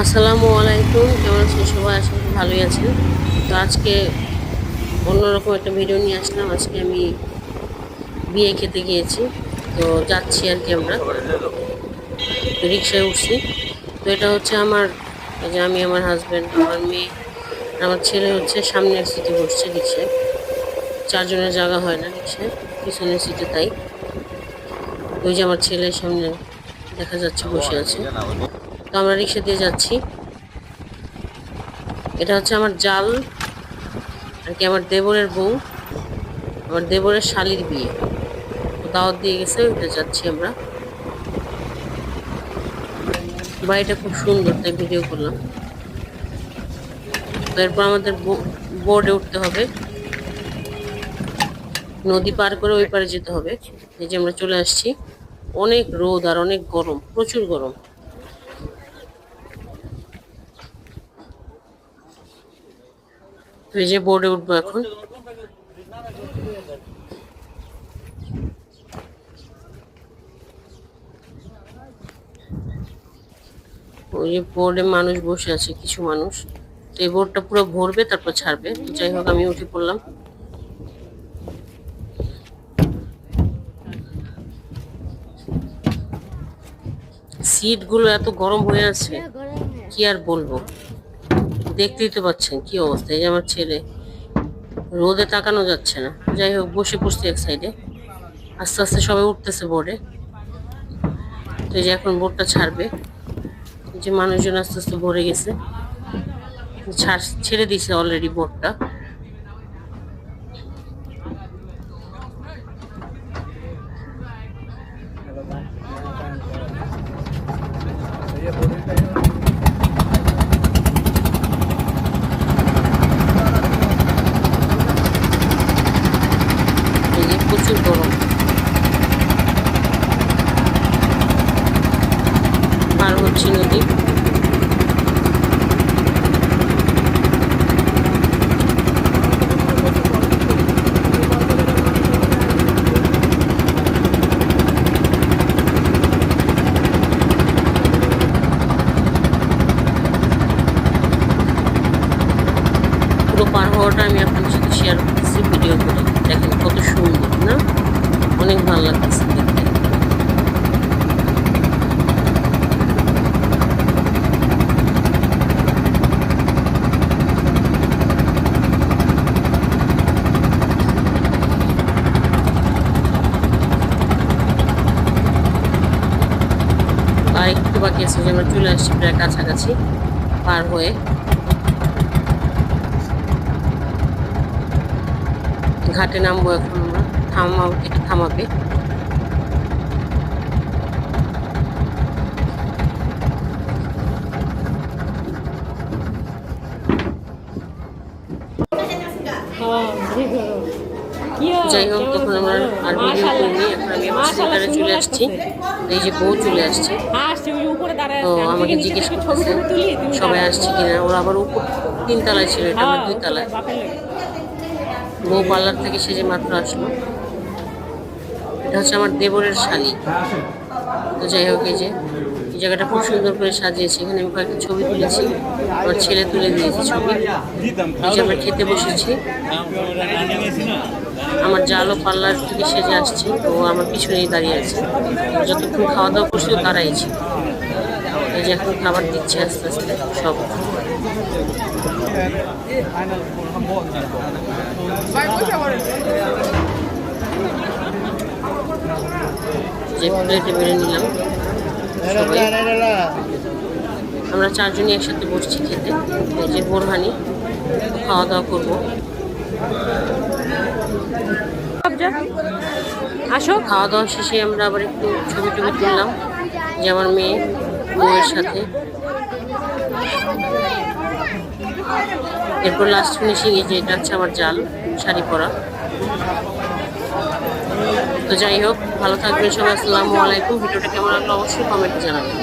আসসালামু আলাইকুম, কেমন আছেন সবাই? করি ভালোই আছেন। তো আজকে অন্যরকম একটা ভিডিও নিয়ে আসলাম। আজকে আমি বিয়ে খেতে গিয়েছি, তো যাচ্ছি আর কি আমরা। রিক্সায় উঠছি। তো এটা হচ্ছে আমার যে আমি, আমার হাজব্যান্ড আমার মেয়ে, আমার ছেলে হচ্ছে সামনের সিটে বসছে রিক্সায়। চারজনের জায়গা হয় না রিক্সায়, পিছনের সিটে তাই। ওই যে আমার ছেলের সামনে দেখা যাচ্ছে, বসে আছে। তো আমরা রিক্সা দিয়ে যাচ্ছি। এটা হচ্ছে আমার জাল, আর কি আমার দেবরের বউ। আমার দেবরের শালির বিয়ে। দাওয়াত দিয়ে গেছে, ওইটা যাচ্ছি আমরা। বাড়িটা খুব সুন্দর, তাই ভিডিও করলাম। এরপর আমাদের বোর্ডে উঠতে হবে। নদী পার করে ওই পারে যেতে হবে। এই যে আমরা চলে আসছি। অনেক রোদ আর অনেক গরম, প্রচুর গরম। তো এই যে বোর্ডে উঠবো এখন। ওই যে বোর্ডে মানুষ বসে আছে কিছু মানুষ। তো এই বোর্ডটা পুরো ভরবে তারপর ছাড়বে। তো যাই হোক আমি উঠে পড়লাম। সিটগুলো এত গরম হয়ে আছে কি আর বলব? দেখতেই তো পাচ্ছেন কি অবস্থা? এই যে আমার ছেলে, রোদে তাকানো যাচ্ছে না। যাই হোক, বসে পড়ছি এক সাইডে আস্তে আস্তে সবাই উঠতেছে বোর্ডে তো এই যে এখন বোর্ডটা ছাড়বে। যে মানুষজন আস্তে আস্তে ভরে গেছে। ছাড়, ছেড়ে দিছে অলরেডি বোর্ডটা এই যে প্রচুর গরম হচ্ছি নদী পুরো হওয়াটা আমি শেয়ার করতেছি ভিডিও করে দেখেন কত সুন্দর, না? অনেক ভালো লাগতেছে। আর একটু বাকি আছে যে আমরা চলে আসছি প্রায় কাছাকাছি, পার হয়ে। ঘাটে নামবো এখন আমরা থামা একটু থামাবে। যাই হোক তখন আমার আর ভিডিও করিনি এখন আমি আমার সেন্টারে চলে আসছি। এই যে বউ চলে আসছে। তো আমাকে জিজ্ঞেস করতেছে সবাই আসছে কিনা? ওরা আবার উপর তিন তলায় ছিল এটা আমার দুই তলায়। বউ পার্লার থেকে সেজে মাত্র আসলো এটা হচ্ছে আমার দেবরের শালি। তো যাই হোক এই যে এই জায়গাটা খুব সুন্দর করে সাজিয়েছে। এখানে আমি কয়েকটা ছবি তুলেছি আমার ছেলে তুলে দিয়েছে ছবি। এই যে আমরা খেতে বসেছি। আমার জালও পার্লার থেকে সেজে আসছে, ও আমার পিছনেই দাঁড়িয়ে আছে। যতক্ষণ খাওয়া দাওয়া করছে ও দাঁড়াইছে এই যে এখন খাবার দিচ্ছে আস্তে আস্তে, সব। যে প্লেটে বেড়ে নিলাম আমরা চারজনই একসাথে বসছি খেতে। এই যে বোরহানি, খাওয়া দাওয়া করব। আসো। খাওয়া দাওয়া শেষে আমরা আবার একটু ছবি টবি তুললাম, যে আমার মেয়ে বউয়ের সাথে। এরপর লাস্ট ফিনিশিং এই যে এটা হচ্ছে আমার জাল, শাড়ি পরা। তো যাই হোক, ভালো থাকবেন সবাই, আসসালামু আলাইকুম। ভিডিওটা কেমন লাগল অবশ্যই কমেন্টে জানাবেন।